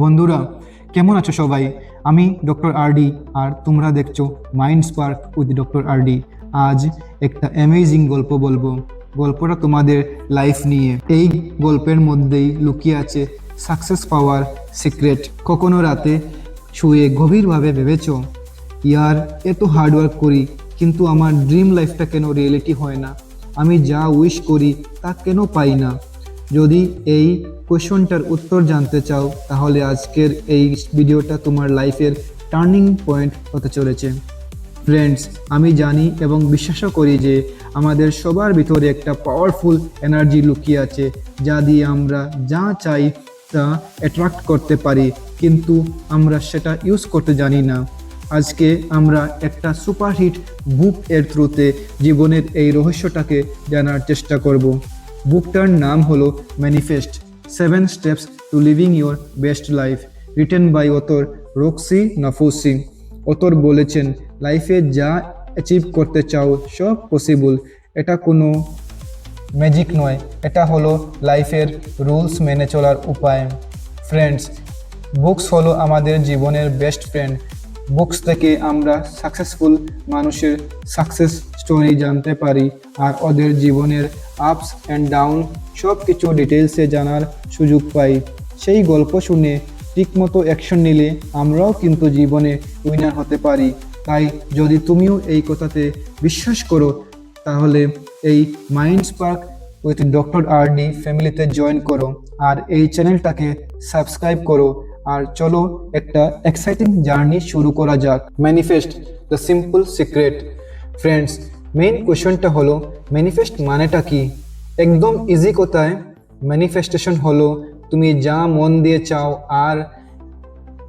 বন্ধুরা, কেমন আছো সবাই? আমি ডক্টর আরডি আর তোমরা দেখছ Mind Spark with doctor R D আজ একটা অ্যামেজিং গল্প বলব। গল্পটা তোমাদের লাইফ নিয়ে। এই গল্পের মধ্যেই লুকিয়ে আছে সাকসেস পাওয়ার সিক্রেট কখনো রাতে শুয়ে গভীরভাবে ভেবেছো, ইয়ার, এত হার্ডওয়ার্ক করি, কিন্তু আমার ড্রিম লাইফটা কেন রিয়েলিটি হয় না? আমি যা উইশ করি তা কেন পাই না? যদি এই কোয়েশনটার উত্তর জানতে চাও, তাহলে আজকের এই ভিডিওটা তোমার লাইফের টার্নিং পয়েন্ট হতে চলেছে। ফ্রেন্ডস, আমি জানি এবং বিশ্বাসও করি যে আমাদের সবার ভিতরে একটা পাওয়ারফুল এনার্জি লুকিয়ে আছে, যা দিয়ে আমরা যা চাই তা অ্যাট্রাক্ট করতে পারি, কিন্তু আমরা সেটা ইউজ করতে জানি না। আজকে আমরা একটা সুপারহিট বুক এর থ্রুতে জীবনের এই রহস্যটাকে জানার চেষ্টা করব। বুকটার নাম হলো manifest seven steps to living your best life written by author Roxie Nafousi author বলেছেন লাইফে যা অ্যাচিভ করতে চাও, সব পসিবল এটা কোনো ম্যাজিক নয়। এটা হলো লাইফের রুলস মেনে চলার উপায়। ফ্রেন্ডস বুকস হলো আমাদের জীবনের বেস্ট ফ্রেন্ড বুকস থেকে আমরা সাকসেসফুল মানুষের সাকসেস স্টোরি জানতে পারি আর ওদের জীবনের আপস অ্যান্ড ডাউন সব কিছু ডিটেলসে জানার সুযোগ পাই। সেই গল্প শুনে ঠিকমতো অ্যাকশন নিলে আমরাও কিন্তু জীবনে উইনার হতে পারি। তাই যদি তুমিও এই কথাতে বিশ্বাস করো, তাহলে এই Mind Spark with doctor R D ফ্যামিলিতে জয়েন করো আর এই চ্যানেলটাকে সাবস্ক্রাইব করো। আর চলো একটা এক্সাইটিং জার্নি শুরু করা যাক। Manifest the simple secret friends main কোয়েশনটা হলো ম্যানিফেস্ট মানেটা কি? একদম ইজি কথায় ম্যানিফেস্টেশন হলো, তুমি যা মন দিয়ে চাও আর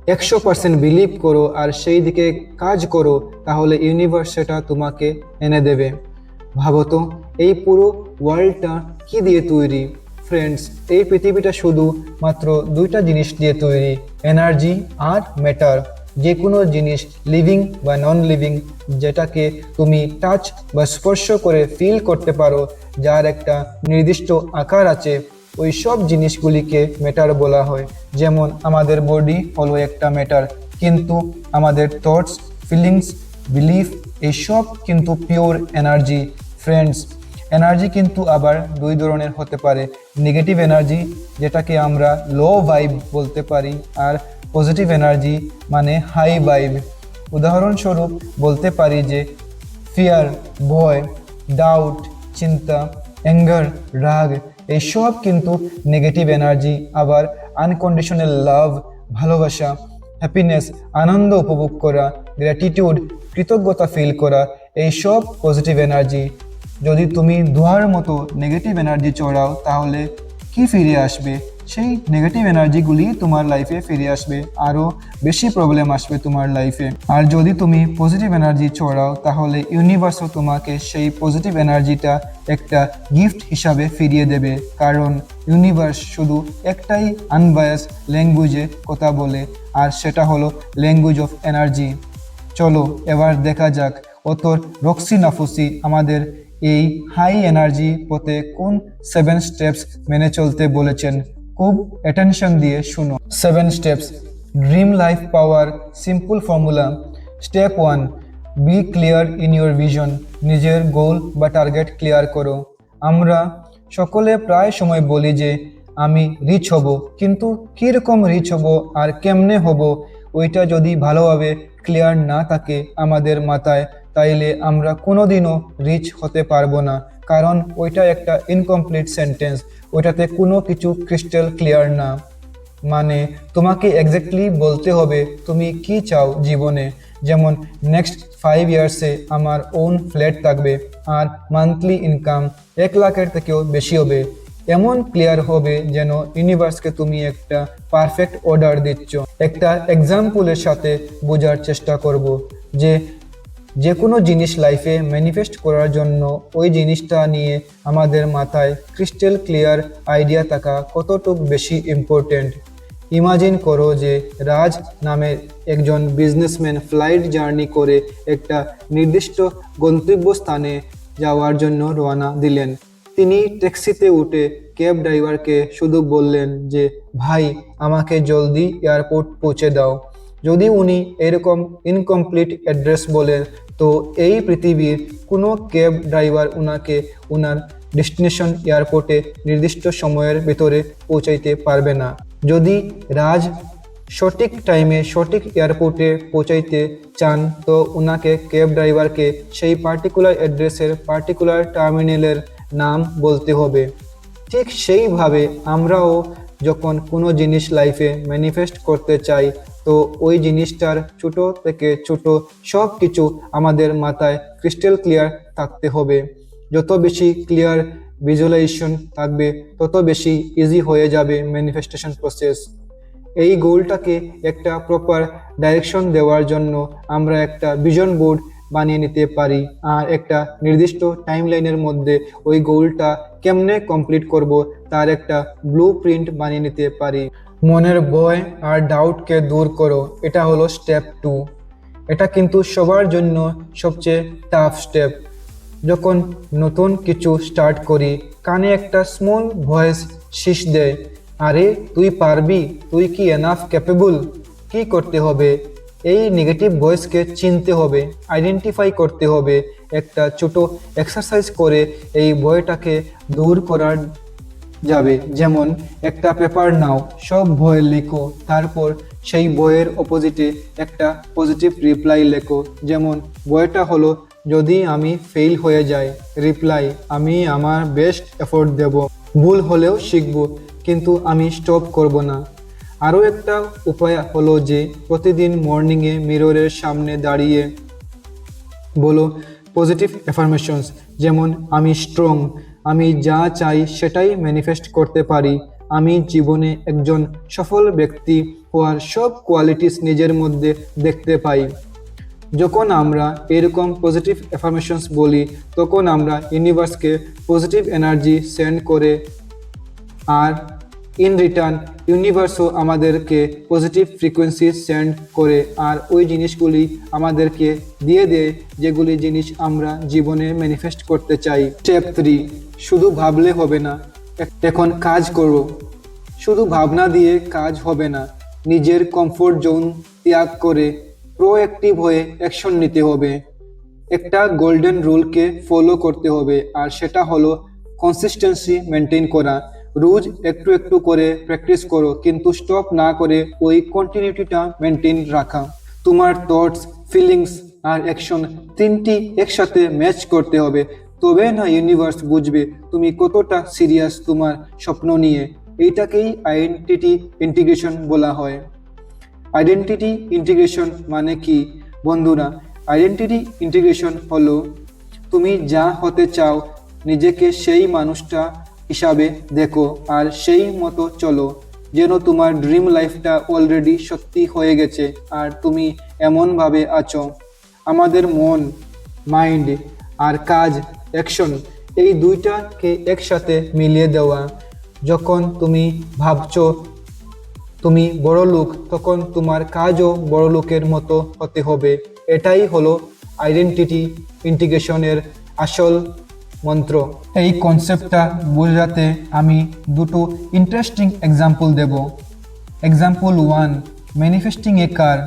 একশো পার্সেন্ট বিলিভ করো আর সেই দিকে কাজ করো, তাহলে ইউনিভার্স সেটা তোমাকে এনে দেবে। ভাবো তো, এই পুরো ওয়ার্ল্ডটা কি দিয়ে তৈরি? ফ্রেন্ডস এই পৃথিবীটা শুধু মাত্র দুইটা জিনিস দিয়ে তৈরি এনার্জি আর ম্যাটার যে কোনো জিনিস লিভিং বা নন লিভিং যেটাকে তুমি টাচ বা স্পর্শ করে ফিল করতে পারো, যার একটা নির্দিষ্ট আকার আছে, ওই সব জিনিসগুলিকে মেটার বলা হয়। যেমন আমাদের বডি হলো একটা মেটার কিন্তু আমাদের থটস ফিলিংস বিলিফ এইসব কিন্তু পিওর এনার্জি ফ্রেন্ডস এনার্জি কিন্তু আবার দুই ধরনের হতে পারে। নেগেটিভ এনার্জি যেটাকে আমরা লো ভাইব বলতে পারি, আর পজিটিভ এনার্জি মানে হাই ভাইব উদাহরণস্বরূপ বলতে পারি যে ফিয়ার ভয় ডাউট চিন্তা অ্যাঙ্গার রাগ, এইসব কিন্তু নেগেটিভ এনার্জি আবার আনকন্ডিশনাল লাভ ভালোবাসা হ্যাপিনেস আনন্দ উপভোগ করা গ্র্যাটিটিউড কৃতজ্ঞতা ফিল করা, এইসব পজিটিভ এনার্জি যদি তুমি ধোঁয়ার মতো নেগেটিভ এনার্জি চড়াও, তাহলে কি ফিরে আসবে? সেই নেগেটিভ এনার্জিগুলি তোমার লাইফে ফিরে আসবে আরও বেশি প্রবলেম আসবে তোমার লাইফে আর যদি তুমি পজিটিভ এনার্জি ছড়াও তাহলে ইউনিভার্সও তোমাকে সেই পজিটিভ এনার্জিটা একটা গিফট হিসাবে ফিরিয়ে দেবে। কারণ ইউনিভার্স শুধু একটাই আনবায়াস ল্যাঙ্গুয়েজে কথা বলে, আর সেটা হলো ল্যাঙ্গুয়েজ অফ এনার্জি চলো, এবার দেখা যাক। অতর রক্সি নাফুসি আমাদের এই হাই এনার্জি পথে কোন সেভেন স্টেপস মেনে চলতে বলেছেন? খুব অ্যাটেনশন দিয়ে শুনো seven steps dream life power simple formula step one be clear in your vision নিজের গোল বা টার্গেট ক্লিয়ার করো। আমরা সকলে প্রায় সময় বলি যে, আমি রিচ হব। কিন্তু কীরকম রিচ হব আর কেমনে হব, ওইটা যদি ভালোভাবে ক্লিয়ার না থাকে আমাদের মাথায় তাইলে আমরা কোনোদিনও রিচ হতে পারব না। কারণ ওইটা একটা ইনকমপ্লিট সেন্টেন্স ওইটাতে কোনো কিছু ক্রিস্টাল ক্লিয়ার না। মানে তোমাকে এক্স্যাক্টলি বলতে হবে, তুমি কি চাও জীবনে? যেমন নেক্সট ফাইভ ইয়ার্সে আমার ওন ফ্ল্যাট থাকবে আর মান্থলি ইনকাম এক লাখের থেকেও বেশি হবে। এমন ক্লিয়ার হবে যেন ইউনিভার্সকে তুমি একটা পারফেক্ট অর্ডার দিচ্ছ। একটা এক্সাম্পলের সাথে বোঝার চেষ্টা করব যে যে কোনো জিনিস লাইফে ম্যানিফেস্ট করার জন্য ওই জিনিসটা নিয়ে আমাদের মাথায় ক্রিস্টাল ক্লিয়ার আইডিয়া থাকা কতটুক বেশি ইম্পর্টেন্ট ইমাজিন করো যে রাজ নামে একজন বিজনেসম্যান ফ্লাইট জার্নি করে একটা নির্দিষ্ট গন্তব্যস্থানে যাওয়ার জন্য রওনা দিলেন। তিনি ট্যাক্সিতে উঠে ক্যাব ড্রাইভারকে শুধু বললেন যে, ভাই, আমাকে জলদি এয়ারপোর্ট পৌঁছে দাও। যদি উনি এরকম ইনকমপ্লিট অ্যাড্রেস বলেন তো এই পৃথিবীর কোনো ক্যাব ড্রাইভার ওনাকে ওনার ডেস্টিনেশন এয়ারপোর্টে নির্দিষ্ট সময়ের ভেতরে পৌঁছাইতে পারবে না। যদি রাজ সঠিক টাইমে সঠিক এয়ারপোর্টে পৌঁছাইতে চান, তো ওনাকে ক্যাব ড্রাইভারকে সেই পার্টিকুলার অ্যাড্রেসের পার্টিকুলার টার্মিনালের নাম বলতে হবে। ঠিক সেইভাবে আমরাও যখন কোনো জিনিস লাইফে ম্যানিফেস্ট করতে চাই তো ওই জিনিসটার ছোট থেকে ছোট সব কিছু আমাদের মাথায় ক্রিস্টাল ক্লিয়ার থাকতে হবে। যত বেশি ক্লিয়ার ভিজুয়ালাইজেশন থাকবে, তত বেশি ইজি হয়ে যাবে ম্যানিফেস্টেশন প্রসেস এই গোলটাকে একটা প্রপার ডাইরেকশন দেওয়ার জন্য আমরা একটা ভিজন বোর্ড বানিয়ে নিতে পারি আর একটা নির্দিষ্ট টাইম লাইনের মধ্যে ওই গোলটা কেমনে কমপ্লিট করব, তার একটা ব্লু প্রিন্ট বানিয়ে নিতে পারি। মনের ভয় আর ডাউটকে দূর করো। এটা হলো স্টেপ টু এটা কিন্তু সবার জন্য সবচেয়ে টাফ স্টেপ যখন নতুন কিছু স্টার্ট করি, কানে একটা স্মল ভয়েস শীষ দেয়, আরে, তুই পারবি? তুই কি এনাফ ক্যাপেবল কি করতে হবে? এই নেগেটিভ ভয়েসকে চিনতে হবে আইডেন্টিফাই করতে হবে, একটা ছোট এক্সারসাইজ করে এই ভয়টাকে দূর করার যাবে। যেমন, একটা পেপার নাও, সব ভয় লেখো, তারপর সেই বইয়ের অপোজিটে একটা পজিটিভ রিপ্লাই লেখো। যেমন, বইটা হলো, যদি আমি ফেল হয়ে যাই রিপ্লাই আমি আমার বেস্ট এফোর্ট দেব। ভুল হলেও শিখব, কিন্তু আমি স্টপ করব না। আরও একটা উপায় হলো যে, প্রতিদিন মর্নিংয়ে মিররের সামনে দাঁড়িয়ে বলো পজিটিভ অ্যাফার্মেশনস যেমন, আমি স্ট্রং আমি যা চাই সেটাই ম্যানিফেস্ট করতে পারি। আমি জীবনে একজন সফল ব্যক্তি হওয়ার সব কোয়ালিটিস নিজের মধ্যে দেখতে পাই। যখন আমরা এরকম পজিটিভ অ্যাফার্মেশনস বলি, তখন আমরা ইউনিভার্সকে পজিটিভ এনার্জি সেন্ড করে। আর ইন রিটার্ন ইউনিভার্সও আমাদেরকে পজিটিভ ফ্রিকোয়েন্সি সেন্ড করে, আর ওই জিনিসগুলি আমাদেরকে দিয়ে দেয়, যেগুলি জিনিস আমরা জীবনে ম্যানিফেস্ট করতে চাই। স্টেপ থ্রি শুধু ভাবলে হবে না, এখন কাজ করো। শুধু ভাবনা দিয়ে কাজ হবে না, নিজের কমফোর্ট জোন ত্যাগ করে প্রোঅ্যাক্টিভ হয়ে অ্যাকশন নিতে হবে। একটা গোল্ডেন রুলকে ফলো করতে হবে, আর সেটা হলো কনসিস্টেন্সি মেনটেন করা। রোজ একটু একটু করে প্র্যাকটিস করো, কিন্তু স্টপ না করে ওই কন্টিনিউটিটা মেনটেন রাখা। তোমার থটস ফিলিংস আর অ্যাকশন তিনটি একসাথে ম্যাচ করতে হবে। তবে না ইউনিভার্স বুঝবে তুমি কতটা সিরিয়াস তোমার স্বপ্ন নিয়ে। এইটাকেই আইডেন্টিটি ইন্টিগ্রেশন বলা হয়। আইডেন্টিটি ইন্টিগ্রেশন মানে কি? বন্ধুরা আইডেন্টিটি ইন্টিগ্রেশন হলো তুমি যা হতে চাও, নিজেকে সেই মানুষটা হিসাবে দেখো, আর সেই মতো চলো, যেন তোমার ড্রিম লাইফটা অলরেডি সত্যি হয়ে গেছে, আর তুমি এমনভাবে আছো। আমাদের মন মাইন্ড আর কাজ অ্যাকশন এই দুইটাকে একসাথে মিলিয়ে দেওয়া। যখন তুমি ভাবছ তুমি বড় লোক, তখন তোমার কাজও বড় লোকের মতো হতে হবে। এটাই হলো আইডেন্টিটি ইন্টিগ্রেশনের আসল মন্ত্র। এই কনসেপ্টটা বোঝাতে আমি দুটো interesting example Dev. Example one manifesting a car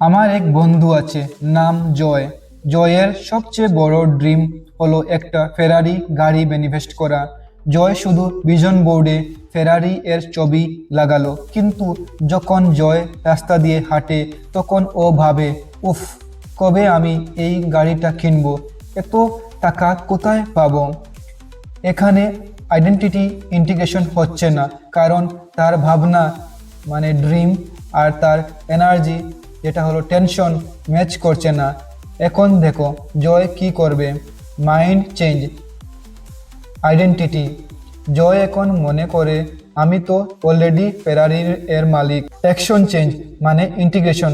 আমার এক বন্ধু আছে, নাম জয়। জয়ের সবচেয়ে বড় ড্রিম হলো একটা ফেরারি গাড়ি ম্যানিফেস্ট করা। জয় শুধু ভিজন বোর্ডে ফেরারি এর ছবি লাগালো। কিন্তু যখন জয় রাস্তা দিয়ে হাঁটে, তখন ও ভাবে, উফ, কবে আমি এই গাড়িটা কিনবো? এত টাকা কোথায় পাব? এখানে আইডেন্টিটি ইন্টিগ্রেশন হচ্ছে না, কারণ তার ভাবনা মানে ড্রিম আর তার এনার্জি যেটা হলো টেনশন ম্যাচ করছে না। এখন দেখো, জয় কি করবে? মাইন্ড চেঞ্জ আইডেন্টিটি জয় এখন মনে করে, আমি তো অলরেডি ফেরারির এর মালিক। অ্যাকশন চেঞ্জ মানে ইন্টিগ্রেশন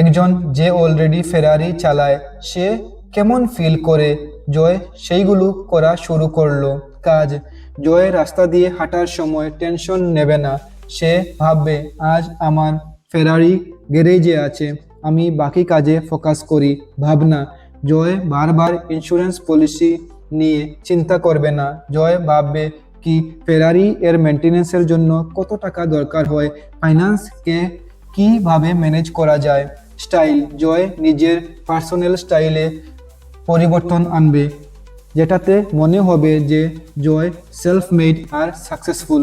একজন যে অলরেডি ফেরারি চালায়, সে কেমন ফিল করে? জয় সেইগুলো করা শুরু করল। কাজ জয় রাস্তা দিয়ে হাঁটার সময় টেনশন নেবে না। সে ভাববে, আজ আমার ফেরারি গ্যারেজে আছে। আমি বাকি কাজে ফোকাস করি। ভাবনা, জয় বারবার ইন্স্যুরেন্স পলিসি নিয়ে চিন্তা করবে না। জয় ভাববে কি ফেরারি এর মেনটেনেন্সের জন্য কত টাকা দরকার হয়? ফাইন্যান্সকে কীভাবে ম্যানেজ করা যায়? স্টাইল জয় নিজের পার্সোনাল স্টাইলে পরিবর্তন আনবে, যেটাতে মনে হবে যে জয় সেলফ মেড আর সাকসেসফুল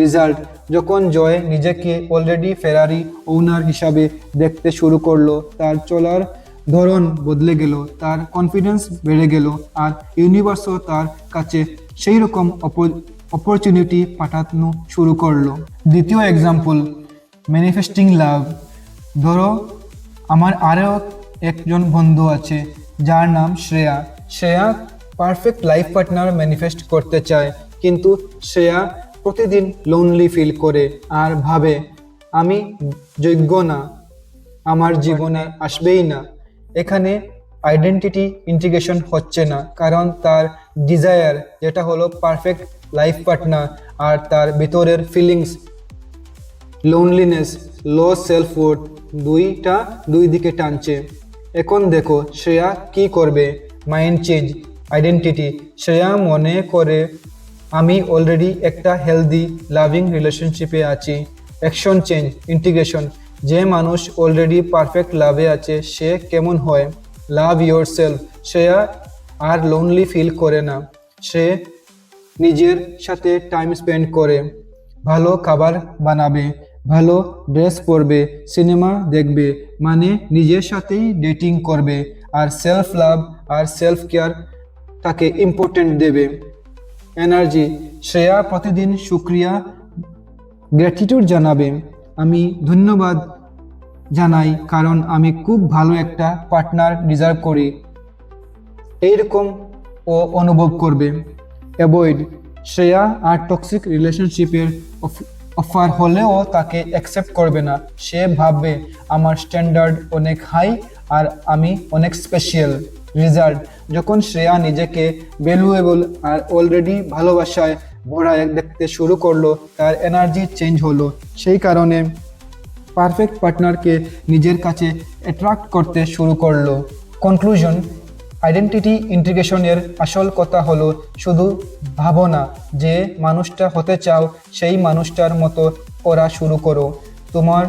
রেজাল্ট যখন জয় নিজেকে অলরেডি ফেরারি ওনার হিসাবে দেখতে শুরু করল, তার চলার ধরন বদলে গেল, তার কনফিডেন্স বেড়ে গেল, আর ইউনিভার্সও তার কাছে সেই রকম অপরচুনিটি পাঠানো শুরু করল। দ্বিতীয় এক্সাম্পল ম্যানিফেস্টিং লাভ ধরো, আমার আরও একজন বন্ধু আছে যার নাম Shreya. Shreya perfect life partner manifest করতে চায়, কিন্তু শ্রেয়া প্রতিদিন লোনলি ফিল করে আর ভাবে, আমি যোগ্য না, আমার জীবনে আসবেই না। এখানে আইডেন্টিটি ইন্টিগ্রেশন হচ্ছে না, কারণ তার ডিজায়ার যেটা হলো পারফেক্ট লাইফ পার্টনার আর তার ভিতরের feelings loneliness low self worth দুইটা দুই দিকে টানছে। এখন দেখো, শ্রেয়া কি করবে? মাইন্ড চেঞ্জ আইডেন্টিটি শ্রেয়া মনে করে, আমি অলরেডি একটা হেলদি লাভিং রিলেশনশিপে আছি। অ্যাকশন চেঞ্জ ইন্টিগ্রেশন যে মানুষ অলরেডি পারফেক্ট লাভে আছে, সে কেমন হয়? লাভ ইয়োর সেলফ শ্রেয়া আর লোনলি ফিল করে না। সে নিজের সাথে টাইম স্পেন্ড করে। ভালো খাবার বানাবে। ভালো ড্রেস পরবে, সিনেমা দেখবে মানে নিজের সাথেই ডেটিং করবে আর সেলফ লাভ আর সেলফ কেয়ার তাকে ইম্পর্টেন্ট দেবে। এনার্জি শ্রেয়া প্রতিদিন শুক্রিয়া গ্র্যাটিটিউড জানাবে। আমি ধন্যবাদ জানাই কারণ আমি খুব ভালো একটা পার্টনার ডিজার্ভ করি। এইরকম ও অনুভব করবে। অ্যাভয়েড শ্রেয়া আর টক্সিক রিলেশনশিপের অফার হলেও তাকে অ্যাকসেপ্ট করবে না। সে ভাববে, আমার স্ট্যান্ডার্ড অনেক হাই আর আমি অনেক স্পেশাল রেজাল্ট যখন শ্রেয়া নিজেকে ভ্যালুয়েবল আর অলরেডি ভালোবাসায় ভরা দেখতে শুরু করল, তার এনার্জি চেঞ্জ হলো। সেই কারণে পারফেক্ট পার্টনারকে নিজের কাছে অ্যাট্রাক্ট করতে শুরু করল। কনক্লুশন আইডেন্টিটি ইন্টিগ্রেশনের আসল কথা হলো শুধু ভাবনা যে মানুষটা হতে চাও, সেই মানুষটার মতো করা শুরু করো। তোমার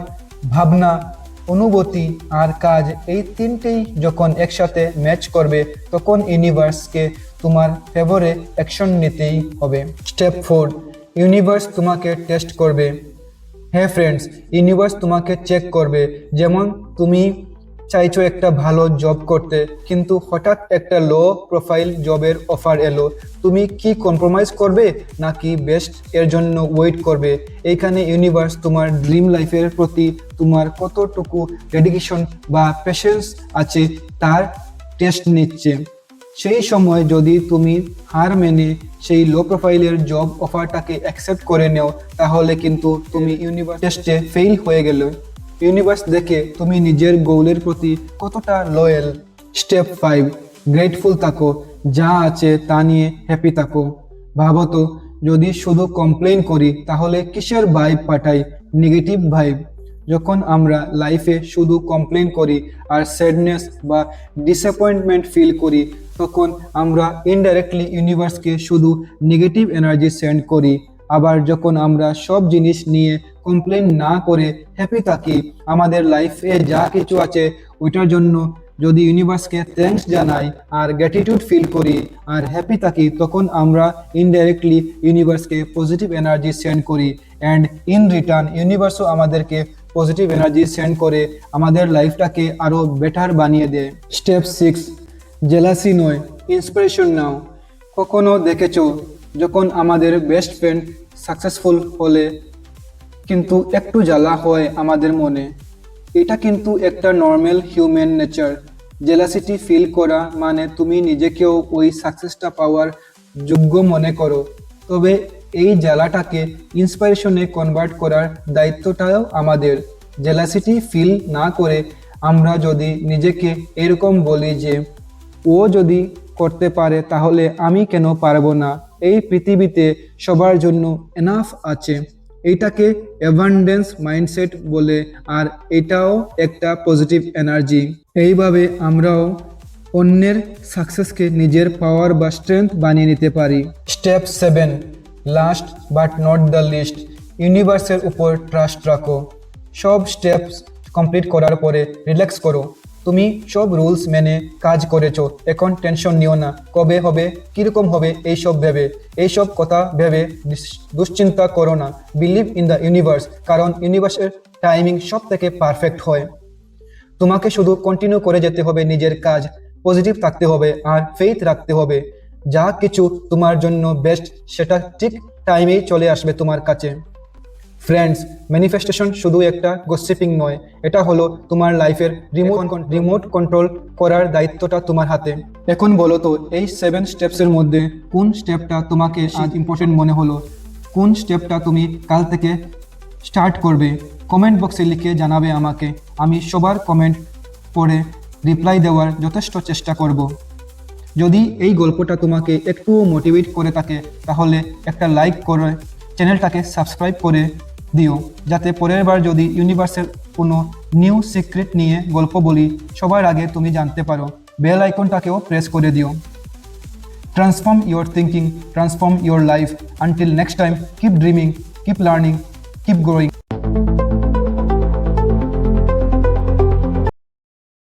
ভাবনা, অনুভূতি আর কাজ এই তিনটেই যখন একসাথে ম্যাচ করবে, তখন ইউনিভার্সকে তোমার ফেভারে অ্যাকশন নিতেই হবে। স্টেপ ফোর ইউনিভার্স তোমাকে টেস্ট করবে। হ্যাঁ ফ্রেন্ডস ইউনিভার্স তোমাকে চেক করবে। যেমন তুমি চাইছো একটা ভালো জব করতে, কিন্তু হঠাৎ একটা লো প্রোফাইল জবের অফার এলো। তুমি কি কম্প্রোমাইজ করবে নাকি বেস্ট এর জন্য ওয়েট করবে? এইখানে ইউনিভার্স তোমার ড্রিম লাইফের প্রতি তোমার কতটুকু ডেডিকেশন বা পেশেন্স আছে তার টেস্ট নিচ্ছে। সেই সময় যদি তুমি হার মেনে সেই লো প্রোফাইলের জব অফারটাকে অ্যাকসেপ্ট করে নেও, তাহলে কিন্তু তুমি ইউনিভার্স টেস্টে ফেল হয়ে গেলে। ইউনিভার্স দেখে তুমি নিজের গোলের প্রতি কতটা লয়েল স্টেপ ফাইভ গ্রেটফুল থাকো। যা আছে তা নিয়ে হ্যাপি থাকো। ভাবো তো, যদি শুধু কমপ্লেন করি, তাহলে কিসের ভাইব পাঠাই? নেগেটিভ ভাইব যখন আমরা লাইফে শুধু কমপ্লেন করি আর স্যাডনেস বা ডিসঅ্যাপয়েন্টমেন্ট ফিল করি, তখন আমরা ইনডাইরেক্টলি ইউনিভার্সকে শুধু নেগেটিভ এনার্জি সেন্ড করি। আবার যখন আমরা সব জিনিস নিয়ে কমপ্লেন না করে হ্যাপি থাকি, আমাদের লাইফে যা কিছু আছে, ওইটার জন্য যদি ইউনিভার্সকে থ্যাংকস জানাই আর গ্র্যাটিটিউড ফিল করি আর হ্যাপি থাকি, তখন আমরা ইনডাইরেক্টলি ইউনিভার্সকে পজিটিভ এনার্জি সেন্ড করি অ্যান্ড ইন রিটার্ন ইউনিভার্সও আমাদেরকে পজিটিভ এনার্জি সেন্ড করে, আমাদের লাইফটাকে আরও বেটার বানিয়ে দেয়। স্টেপ সিক্স জেলাসি নয় ইন্সপিরেশন নাও। কখনো দেখেছ যখন আমাদের বেস্ট ফ্রেন্ড সাকসেসফুল হলে কিন্তু একটু জ্বালা হয় আমাদের মনে, এটা কিন্তু একটা নর্মাল হিউম্যান নেচার জেলাসিটি ফিল করা মানে তুমি নিজেকেও ওই সাকসেসটা পাওয়ার যোগ্য মনে করো। তবে এই জ্বালাটাকে ইন্সপিরেশনে কনভার্ট করার দায়িত্বটাও আমাদের। জেলাসিটি ফিল না করে আমরা যদি নিজেকে এরকম বলি যে, ও যদি করতে পারে, তাহলে আমি কেন পারব না? এই পৃথিবীতে সবার জন্য এনাফ আছে। এইটাকে অ্যাভান্ডেন্স মাইন্ডসেট বলে, আর এটাও একটা পজিটিভ এনার্জি এইভাবে আমরাও অন্যের সাকসেসকে নিজের পাওয়ার বা স্ট্রেংথ বানিয়ে নিতে পারি। Step seven last but not the least ইউনিভার্সের উপর ট্রাস্ট রাখো। সব স্টেপস কমপ্লিট করার পরে রিল্যাক্স করো। তুমি সব রুলস মেনে কাজ করেছ, এখন টেনশন নিও না। কবে হবে, কীরকম হবে, এইসব ভেবে, এইসব কথা ভেবে দুশ্চিন্তা করো না। বিলিভ ইন দ্য ইউনিভার্স কারণ ইউনিভার্সের টাইমিং সব থেকে পারফেক্ট হয়। তোমাকে শুধু কন্টিনিউ করে যেতে হবে নিজের কাজ পজিটিভ থাকতে হবে আর ফেইথ রাখতে হবে। যা কিছু তোমার জন্য বেস্ট সেটা ঠিক টাইমেই চলে আসবে তোমার কাছে। ফ্রেন্ডস ম্যানিফেস্টেশন শুধু একটা গসিপিং নয় এটা হলো তোমার লাইফের রিমোট রিমোট কন্ট্রোল করার দায়িত্বটা তোমার হাতে। এখন বলো তো এই সেভেন স্টেপসের মধ্যে কোন স্টেপটা তোমাকে আজ ইম্পর্টেন্ট মনে হলো? কোন স্টেপটা তুমি কাল থেকে স্টার্ট করবে? কমেন্ট বক্সে লিখে জানাবে আমাকে। আমি সবার কমেন্ট পড়ে রিপ্লাই দেওয়ার যথেষ্ট চেষ্টা করব। যদি এই গল্পটা তোমাকে একটু মোটিভেট করে থাকে তাহলে একটা লাইক করে চ্যানেলটাকে সাবস্ক্রাইব করে দিও, যাতে পরের বার যদি ইউনিভার্সের কোনো নিউ সিক্রেট নিয়ে গল্প বলি, সবার আগে তুমি জানতে পারো। বেল আইকনটাকেও প্রেস করে দিও। Transform your thinking transform your life until next time keep dreaming keep learning keep growing